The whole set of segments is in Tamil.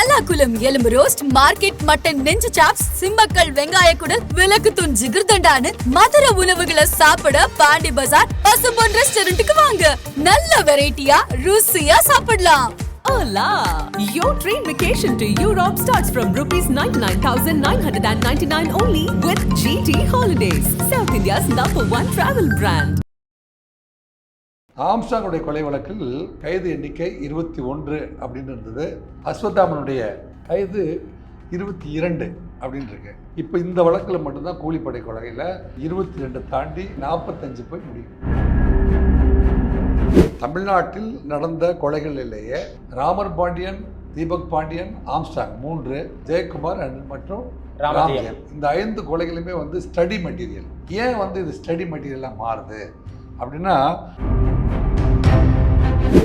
தல்லாக்குளம் எலும்பு ரோஸ்ட் மார்க்கெட் மட்டன் நெஞ்சு சாப்ஸ் சிம்மக்கல் வெங்காய குடல் விளக்கு தூண் ஜிகிர்தண்டானு மதுர உணவுகளை சாப்பிட பாண்டி பஜார் பசும்பொன் ரெஸ்டாரண்ட்டுக்கு வாங்க நல்ல வெரைட்டியா ருசியா சாப்பிடலாம் Hola! Your train vacation to Europe starts from rupees 99,999 only with GT Holidays, South India's number one travel brand. ஆம்ஸ்டாங்குடைய கொலை வழக்கில் கைது எண்ணிக்கை இருபத்தி ஒன்று அப்படின்னு இருந்தது. அஸ்வத்தாமனுடைய கைது இருபத்தி இரண்டு அப்படின்னு இருக்கு. இப்போ இந்த வழக்கில் மட்டும்தான் கூலிப்படை கொலையில் இருபத்தி ரெண்டு தாண்டி நாற்பத்தஞ்சு போய் முடியும். தமிழ்நாட்டில் நடந்த கொலைகளிலேயே ராமர் பாண்டியன் தீபக் பாண்டியன் ஆம்ஸ்டாங் மூன்று ஜெயக்குமார் மற்றும். ராமஜெயம் இந்த ஐந்து கொலைகளுமே வந்து ஸ்டடி மெட்டீரியல். ஏன் வந்து இது ஸ்டடி மெட்டீரியலாக மாறுது? அப்படின்னா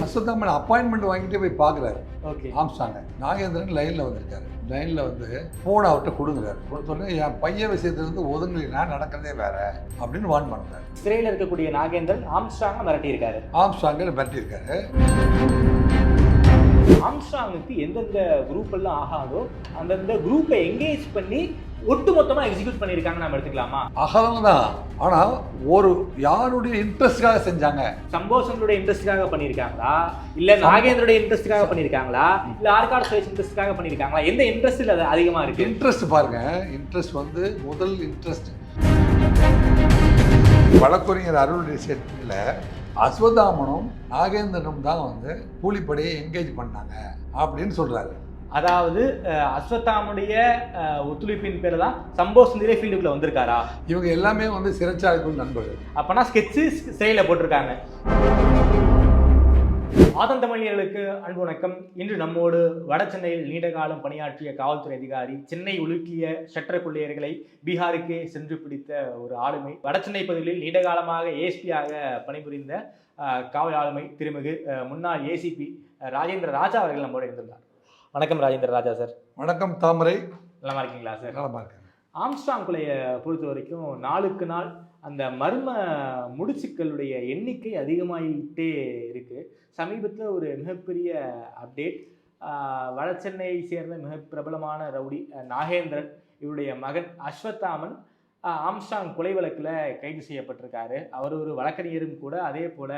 அஸ்வத்தாமன் அப்பாயின்மெண்ட் வாங்கிட்டு போய் பார்க்குறாரு. ஓகே ஆம்ஸ்டாங்க. நாகேந்திரன் லைனில் வந்திருக்காரு. லைனில் வந்து ஃபோனை அவர்கிட்ட கொடுங்குறாரு. கொடுத்தோன்னே என் பையன் விஷயத்துலேருந்து ஒதுங்கலினா நடக்கிறதே வேற அப்படின்னு வான் பண்ணுறாரு சிறையில் இருக்கக்கூடிய நாகேந்திரன் ஆம்ஸ்ட்ராங்க மிரட்டி இருக்காரு ஆம்ஸ்டாங்கை மிரட்டியிருக்காரு. ஆம்ஸ்ட்ராங்குக்கு எந்தெந்த குரூப் எல்லாம் ஆகாதோ அந்தந்த குரூப்பை எங்கேஜ் பண்ணி ஒட்டு மொத்தமா எக்ஸிக்யூட் பண்ணியிருக்காங்க நம்ம எடுத்துக்கலாமா? அகலம் தான் ஆனால் ஒரு யாருடைய இன்ட்ரெஸ்ட்காக செஞ்சாங்க? சம்போசங்களுடைய இன்ட்ரெஸ்டுக்காக பண்ணியிருக்காங்களா? இல்ல நாகேந்திரோட இன்ட்ரெஸ்டுக்காக பண்ணியிருக்காங்களா? இல்ல ஆர்காட் சுரேஷ் இன்ட்ரெஸ்டுக்காக பண்ணியிருக்காங்களா? எந்த இன்ட்ரெஸ்ட் அது அதிகமா இருக்கு? இன்ட்ரெஸ்ட் பாருங்க. இன்ட்ரெஸ்ட் வந்து முதல் இன்ட்ரெஸ்ட் வழக்கறிஞர் அருளுடைய செட்டில் அஸ்வதாமனும் நாகேந்திரனும் தான் வந்து கூலிப்படையை என்கேஜ் பண்ணாங்க அப்படின்னு சொல்றாரு. அதாவது அஸ்வத்தாமுடைய ஒத்துழைப்பின் பேர் தான் சம்போ சுந்தரே ஃபீல்டுக்குள்ள வந்திருக்காரா? இவங்க எல்லாமே வந்து சிறைச்சாலைக்குள் நண்பர்கள். அப்பனா ஸ்கெட்சு செயல போட்டிருக்காங்க. ஆதன் தமிழர்களுக்கு அன்பு வணக்கம். இன்று நம்மோடு வட சென்னையில் நீண்ட காலம் பணியாற்றிய காவல்துறை அதிகாரி சென்னை உலுக்கிய சட்ட கொள்ளையர்களை பீகாருக்கே சென்று பிடித்த ஒரு ஆளுமை வட சென்னை பகுதிகளில் நீண்ட காலமாக ஏஎஸ்பியாக பணிபுரிந்த காவல் ஆளுமை திருமிகு முன்னாள் ஏசிபி ராஜேந்திர ராஜா அவர்கள் நம்மோடு இருந்துள்ளார் வணக்கம் ராஜேந்திர ராஜா சார். வணக்கம் தாமரை. நலமா இருக்கீங்களா சார்? நலமா இருக்கேன். ஆம்ஸ்ட்ராங் கொலையை பொறுத்த வரைக்கும் நாளுக்கு நாள் அந்த மர்ம முடிச்சுக்களுடைய எண்ணிக்கை அதிகமாகிட்டே இருக்கு. சமீபத்தில் ஒரு மிகப்பெரிய அப்டேட் வட சென்னையை சேர்ந்த மிக பிரபலமான ரவுடி நாகேந்திரன் இவருடைய மகன் அஸ்வத்தாமன் அஹ், ஆம்ஸ்ட்ராங் கொலை வழக்கில் கைது செய்யப்பட்டிருக்காரு. அவர் ஒரு வழக்கறிஞரும் கூட அதே போல்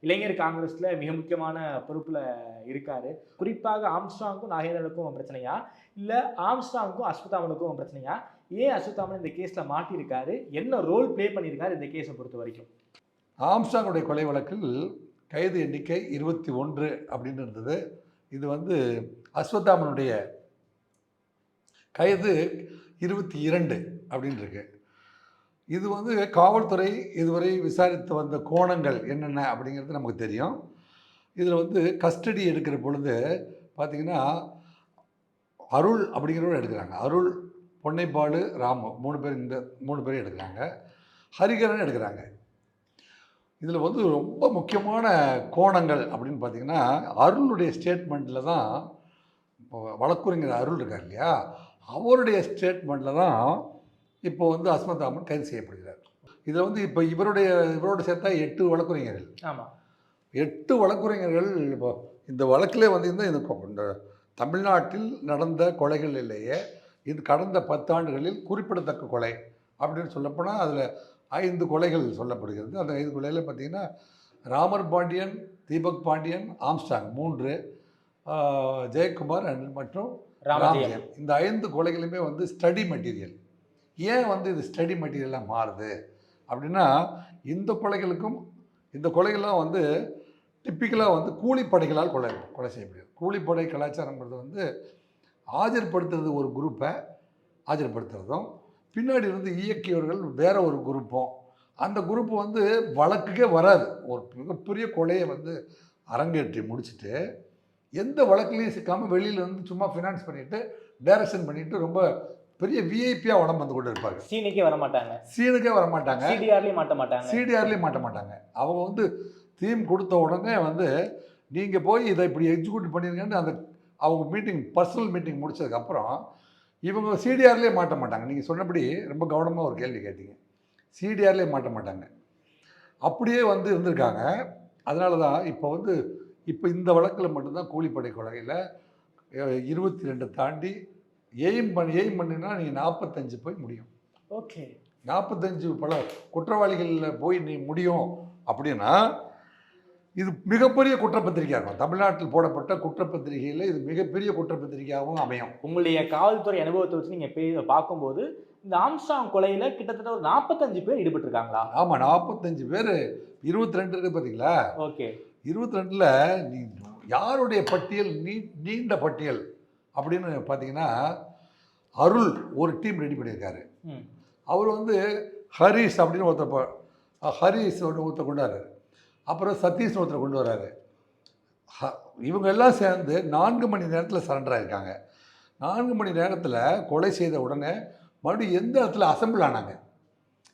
இளைஞர் காங்கிரஸில் மிக முக்கியமான பொறுப்பில் இருக்காரு. குறிப்பாக ஆம்ஸ்டாங்கும் நாகேந்திரனுக்கும் பிரச்சனையா? இல்லை ஆம்ஸ்ட்ராங்கும் அஸ்வத்தாமனுக்கும் பிரச்சனையா? ஏன் அஸ்வத்தாமன் இந்த கேஸில் மாட்டியிருக்காரு? என்ன ரோல் ப்ளே பண்ணியிருக்காரு இந்த கேஸை பொறுத்த வரைக்கும்? ஆம்ஸ்டாங்குடைய கொலை வழக்கில் கைது எண்ணிக்கை இருபத்தி ஒன்று அப்படின்னு இருந்தது. இது வந்து அஸ்வத்தாமனுடைய கைது இருபத்தி இரண்டு அப்படின்னு இருக்கு. இது வந்து காவல்துறை இதுவரை விசாரித்து வந்த கோணங்கள் என்னென்ன அப்படிங்கிறது நமக்கு தெரியும். இதில் வந்து கஸ்டடி எடுக்கிற பொழுது பார்த்திங்கன்னா அருள் அப்படிங்கிறவங்க எடுக்கிறாங்க. அருள் பொன்னைப்பாடு ராமு மூணு பேர் இந்த மூணு பேரும் எடுக்கிறாங்க. ஹரிகரன் எடுக்கிறாங்க. இதில் வந்து ரொம்ப முக்கியமான கோணங்கள் அப்படின்னு பார்த்தீங்கன்னா அருளுடைய ஸ்டேட்மெண்ட்டில் தான் இப்போ வழக்குரைஞர் அருள் இருக்கார் இல்லையா? அவருடைய ஸ்டேட்மெண்ட்டில் தான் இப்போ வந்து அஸ்மதாமன் கைது செய்யப்படுகிறார். இதில் வந்து இப்போ இவருடைய இவரோட சேர்த்தா எட்டு வழக்குரைஞர்கள். ஆமாம் எட்டு வழக்குரைஞர்கள் இப்போ இந்த வழக்கிலே வந்து இந்த இந்த தமிழ்நாட்டில் நடந்த கொலைகளிலேயே இது கடந்த பத்தாண்டுகளில் குறிப்பிடத்தக்க கொலை அப்படின்னு சொல்லப்போனால் அதில் ஐந்து கொலைகள் சொல்லப்படுகிறது. அந்த ஐந்து கொலையில் பார்த்தீங்கன்னா ராமர் பாண்டியன் தீபக் பாண்டியன் ஆம்ஸ்டாங் மூன்று ஜெயக்குமார் and மற்றும் ராமஜெயம். இந்த ஐந்து கொலைகளுமே வந்து ஸ்டடி மெட்டீரியல். ஏன் வந்து இது ஸ்டடி மெட்டீரியலாக மாறுது? அப்படின்னா இந்த கொலைகளுக்கும் இந்த கொலைகள்லாம் வந்து டிப்பிக்கலாக வந்து கூலிப்படைகளால் கொலை கொலை செய்யப்படுது கூலிப்படை கலாச்சாரங்கிறது வந்து ஆஜர்படுத்துறது ஒரு குரூப்பை ஆஜர்படுத்துறதும் பின்னாடி இருந்து இயக்கியவர்கள் வேறு ஒரு குரூப்பும் அந்த குரூப் வந்து வழக்குக்கே வராது. ஒரு மிகப்பெரிய கொலையை வந்து அரங்கேற்றி முடிச்சுட்டு எந்த வழக்குலையும் சிக்காமல் வெளியில் வந்து சும்மா ஃபினான்ஸ் பண்ணிவிட்டு டைரக்ஷன் பண்ணிவிட்டு ரொம்ப பெரிய விஐபியாக உடம்பு வந்து கொண்டு இருப்பாங்க. சீனிக்கே வர மாட்டாங்க சீனுக்கே வர மாட்டாங்க சிடிஆர்லேயும் மாட்ட மாட்டாங்க. சிடிஆர்லேயும் மாட்ட மாட்டாங்க. அவங்க வந்து தீம் கொடுத்த உடனே வந்து நீங்கள் போய் இதை இப்படி எக்ஸிக்யூட் பண்ணிருங்கன்னு அந்த அவங்க மீட்டிங் பர்சனல் மீட்டிங் முடிச்சதுக்கப்புறம் இவங்க சிடிஆர்லேயே மாட்ட மாட்டாங்க. நீங்கள் சொன்னபடி ரொம்ப கவனமாக ஒரு கேள்வி கேட்டீங்க. சிடிஆர்லேயே மாட்ட மாட்டாங்க. அப்படியே வந்து இருந்திருக்காங்க. அதனால தான் இப்போ வந்து இப்போ இந்த வழக்கில் மட்டும்தான் கூலிப்படை கொலையில் இருபத்தி ரெண்டு தாண்டி எய்ம் பண்ணி எய்ம் பண்ணினா நீங்கள் நாற்பத்தஞ்சு போய் முடியும். ஓகே. நாற்பத்தஞ்சு பல குற்றவாளிகளில் போய் நீ முடியும் அப்படின்னா இது மிகப்பெரிய குற்றப்பத்திரிகையாக இருக்கும் தமிழ்நாட்டில் போடப்பட்ட குற்றப்பத்திரிகையில் இது மிகப்பெரிய குற்றப்பத்திரிகையாகவும் அமையும். உங்களுடைய காவல்துறை அனுபவத்தை வச்சு நீங்க பே பார்க்கும்போது இந்த ஆம்ஸ்டாங் கொலையில கிட்டத்தட்ட ஒரு நாற்பத்தஞ்சு பேர் ஈடுபட்டிருக்காங்களா? ஆமாம் நாற்பத்தஞ்சு பேர் இருபத்தி ரெண்டு இருக்குது பார்த்தீங்களா ஓகே. இருபத்தி ரெண்டில் நீ யாருடைய பட்டியல் நீ நீண்ட பட்டியல்? அப்படின்னு பார்த்தீங்கன்னா அருள் ஒரு டீம் ரெடி பண்ணியிருக்காரு. அவர் வந்து ஹரிஷ் அப்படின்னு ஒருத்தர் ஹரிஷ் ஒன்று ஒருத்தர் கொண்டாரு அப்புறம் சதீஷ் ஒருத்தர் கொண்டு வராரு. ஹ- இவங்க எல்லாம் சேர்ந்து நான்கு மணி நேரத்தில் சரண்டர் ஆயிருக்காங்க. நான்கு மணி நேரத்தில் கொலை செய்த உடனே மறுபடியும் எந்த இடத்துல அசம்பிள் ஆனாங்க?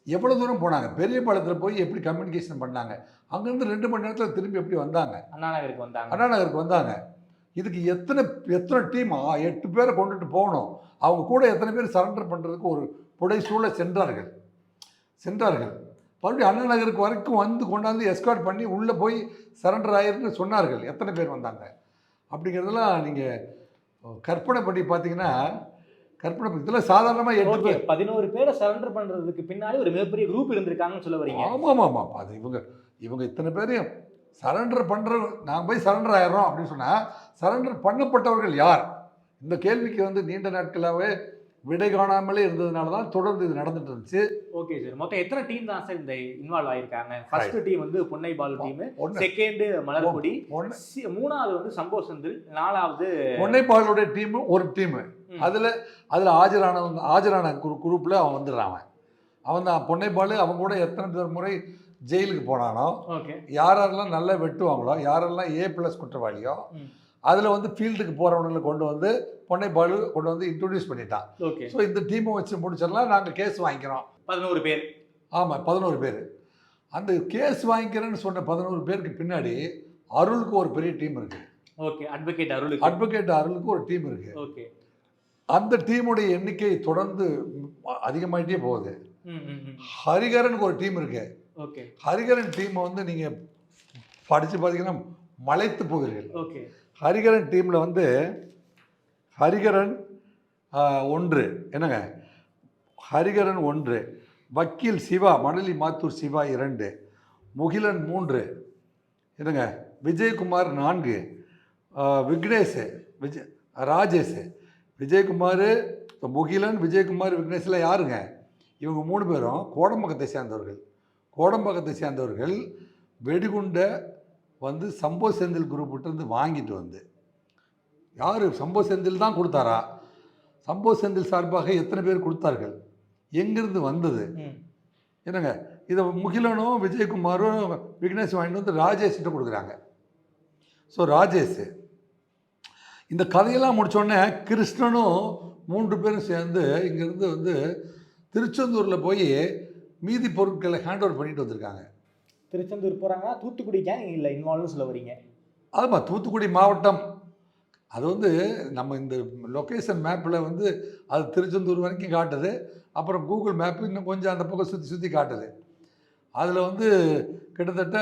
எவ்வளோ தூரம் போனாங்க? பெரிய பாலத்தில் போய் எப்படி கம்யூனிகேஷன் பண்ணாங்க? அங்கேருந்து ரெண்டு மணி நேரத்தில் திரும்பி எப்படி வந்தாங்க? அண்ணா நகருக்கு வந்தாங்க. அண்ணா நகருக்கு வந்தாங்க. இதுக்கு எத்தனை எத்தனை டீம் எட்டு பேரை கொண்டுட்டு போகணும். அவங்க கூட எத்தனை பேர் சரண்டர் பண்ணுறதுக்கு ஒரு புடை சூழ சென்றார்கள். சென்றார்கள். மறுபடியும் அண்ணா நகருக்கு வரைக்கும் வந்து கொண்டாந்து எஸ்கார்ட் பண்ணி உள்ளே போய் சரண்டர் ஆயிருன்னு சொன்னார்கள். எத்தனை பேர் வந்தாங்க? அப்படிங்கிறதெல்லாம் நீங்கள் கற்பனை பண்ணி பார்த்தீங்கன்னா கற்பனை இதெல்லாம் சாதாரணமாக எட்டு பேர். பதினோரு பேரை சரண்டர் பண்றதுக்கு பின்னாடி ஒரு மிகப்பெரிய குரூப் இருந்திருக்காங்கன்னு சொல்ல வரீங்க. ஆமாம் ஆமாம் அது இவங்க இவங்க இத்தனை பேரையும் சரண்டர் பண்ணுற நான் போய் சரண்டர் ஆயிடுறோம் அப்படின்னு சொன்னால் சரண்டர் பண்ணப்பட்டவர்கள் யார்? இந்த கேள்விக்கு வந்து நீண்ட நாட்களாகவே விடை காணாமலே இருந்ததுனால தான் தொடர்ந்து இது நடந்துட்டு இருந்துச்சு. ஓகே சார் மொத்தம் எத்தனை டீம் தான் சார் இந்த இன்வால்வ் ஆயிருக்காங்க? ஃபர்ஸ்ட் டீம் வந்து பொன்னை பாலு டீம் செகண்ட் சி- மூணாவது வந்து சம்போ செந்தில் நாலாவது பொன்னைப்பாலுடைய டீமு ஒரு டீமு. அதில் அதில் ஆஜரான குரு குரூப்பில் அவன் வந்துடுறான் அவன். அவன் தான் பொன்னைப்பாலு அவன் கூட எத்தனை முறை ஜெயிலுக்கு போனானோ யாரெல்லாம் நல்லா வெட்டுவாங்களோ யாரெல்லாம் ஏ ப்ளஸ் குற்றவாளியோ. அதில் வந்து ஃபீல்டுக்கு போகிறவங்களை கொண்டு வந்து பொன்னைப்பாலு கொண்டு வந்து இன்ட்ரடியூஸ் பண்ணிட்டான். ஓகே. ஸோ இந்த டீமை வச்சு முடிச்சிடலாம் நாங்கள் கேஸ் வாங்கிக்கிறோம். பதினோரு பேர். ஆமாம் பதினோரு பேர். அந்த கேஸ் வாங்கிக்கிறேன்னு சொன்ன பதினோரு பேருக்கு பின்னாடி அருளுக்கு ஒரு பெரிய டீம் இருக்குது ஓகே அட்வொகேட் அருளுக்கு. அட்வொகேட் அருளுக்கு ஒரு டீம் இருக்குது ஓகே. அந்த டீமுடைய எண்ணிக்கை தொடர்ந்து அதிகமாயிட்டே போகுது. ம் ம் ம். ஹரிகரனுக்கு ஒரு டீம் இருக்கு. ஓகே. ஹரிகரன் டீமை வந்து நீங்கள் படித்து பார்த்தீங்கன்னா மலைத்து போகிறீர்கள். ஓகே. ஹரிகரன் டீமில் வந்து ஹரிகரன் ஒன்று. என்னங்க? ஹரிகரன் ஒன்று வக்கீல் சிவா மணலி மாத்தூர் சிவா இரண்டு முகிலன் மூன்று என்னங்க? விஜயகுமார் நான்கு விக்னேஷ் விஜய் ராஜேஷ் விஜயகுமார் முகிலன் விஜயகுமார் விக்னேஷ்லாம் யாருங்க? இவங்க மூணு பேரும் கோடம்பக்கத்தை சேர்ந்தவர்கள். கோடம்பக்கத்தை சேர்ந்தவர்கள் வெடிகுண்டை வந்து சம்போ செந்தில் குரூப்கிட்டேருந்து வாங்கிட்டு வந்து. யார்? சம்போ செந்தில் தான் கொடுத்தாரா? சம்போ செந்தில் சார்பாக எத்தனை பேர் கொடுத்தார்கள்? எங்கிருந்து வந்தது? என்னங்க? இதை முகிலனும் விஜயகுமாரும் விக்னேஷ் வாங்கிட்டு வந்து ராஜேஷ்கிட்ட கொடுக்குறாங்க. ஸோ ராஜேஷ் இந்த கதையெல்லாம் முடிச்சோடனே கிருஷ்ணனும் மூன்று பேரும் சேர்ந்து இங்கேருந்து வந்து திருச்செந்தூரில் போய் மீதி பொருட்களை ஹேண்ட் ஓவர் பண்ணிட்டு வந்திருக்காங்க. திருச்செந்தூர் போறாங்கன்னா தூத்துக்குடி கேங் இல்ல இன்வால்வ்னு சொல்ல வரீங்க. ஆமா தூத்துக்குடி மாவட்டம். அது வந்து நம்ம இந்த லொக்கேஷன் மேப்பில் வந்து அது திருச்செந்தூர் வரைக்கும் காட்டுது. அப்புறம் கூகுள் மேப் இன்னும் கொஞ்சம் அந்த பக்கம் சுற்றி சுற்றி காட்டுது. அதில் வந்து கிட்டத்தட்ட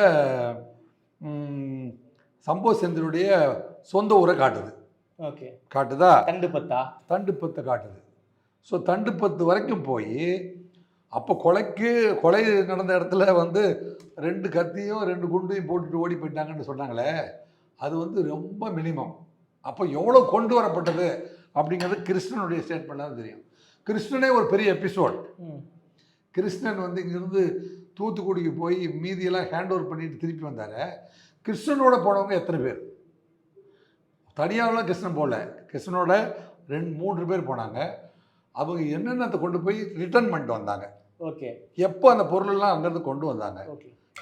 சம்போ செந்திலுடைய சொந்த ஊரை காட்டுது. ஓகே. காட்டுதா? தண்டு பத்தா தண்டுப்பத்தை காட்டுது. ஸோ தண்டுப்பத்து வரைக்கும் போய் அப்போ கொலைக்கு கொலை நடந்த இடத்துல வந்து ரெண்டு கத்தியும் ரெண்டு குண்டையும் போட்டுட்டு ஓடி போயிட்டாங்கன்னு சொன்னாங்களே அது வந்து ரொம்ப மினிமம் அப்போ எவ்வளோ கொண்டு வரப்பட்டது அப்படிங்கிறது கிருஷ்ணனுடைய ஸ்டேட்மெண்ட் தான் தெரியும். கிருஷ்ணனே ஒரு பெரிய எபிசோட் கிருஷ்ணன் வந்து இங்கேருந்து தூத்துக்குடிக்கு போய் மீதியெல்லாம் ஹேண்ட் ஓவர் பண்ணிட்டு திருப்பி வந்தார். கிருஷ்ணனோட போனவங்க எத்தனை பேர்? தனியாகலாம் கிருஷ்ணன் போகல. கிருஷ்ணனோட ரெண்டு மூன்று பேர் போனாங்க. அவங்க என்னென்னத்தை கொண்டு போய் ரிட்டர்ன் பண்ணிட்டு வந்தாங்க. ஓகே. எப்போ அந்த பொருளெல்லாம் அங்கேருந்து கொண்டு வந்தாங்க?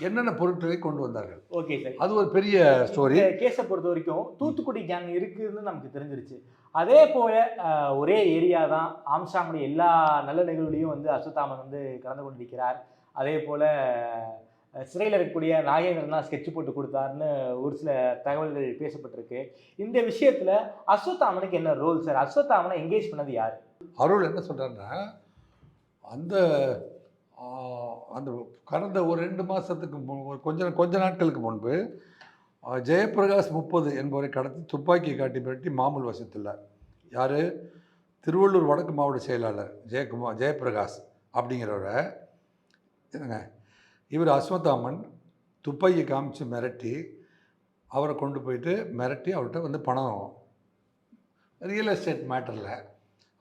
என்னென்ன பொருட்களை கொண்டு வந்தார்கள்? Okay sir. அது ஒரு பெரிய ஸ்டோரி கேஸை பொறுத்த வரைக்கும் தூத்துக்குடி கேங் இருக்குன்னு நமக்கு தெரிஞ்சிருச்சு. அதே போல ஒரே ஏரியா தான் ஆம்சாங்குடைய எல்லா நல்ல நிகழ்வுலையும் வந்து அஸ்வத்தாமன் வந்து கலந்து கொண்டிருக்கிறார். அதே போல சிறையில் இருக்கக்கூடிய நாகேந்திரன் தான் ஸ்கெட்ச் போட்டு கொடுத்தாருன்னு ஒரு சில தகவல்கள் பேசப்பட்டிருக்கு. இந்த விஷயத்துல அஸ்வத்தாமனுக்கு என்ன ரோல் சார் அஸ்வத்தாமனை என்கேஜ் பண்ணது யார்? அருள் என்ன சொல்கிறாருன்னா அந்த அந்த கடந்த ஒரு ரெண்டு மாதத்துக்கு கொஞ்ச கொஞ்ச நாட்களுக்கு முன்பு ஜெயபிரகாஷ் ஜெயப்பிரகாஷ் முப்பது என்பவரை கடத்தி துப்பாக்கி காட்டி மிரட்டி மாமூல் வசத்தில் யார்? திருவள்ளூர் வடக்கு மாவட்ட செயலாளர் ஜெயக்குமார் ஜெயப்பிரகாஷ் அப்படிங்கிறவரை என்னங்க இவர் அஸ்வத்தாமன் துப்பாக்கி காமிச்சு மிரட்டி அவரை கொண்டு போயிட்டு மிரட்டி அவர்கிட்ட வந்து பணம் ரியல் எஸ்டேட் மேட்டரில்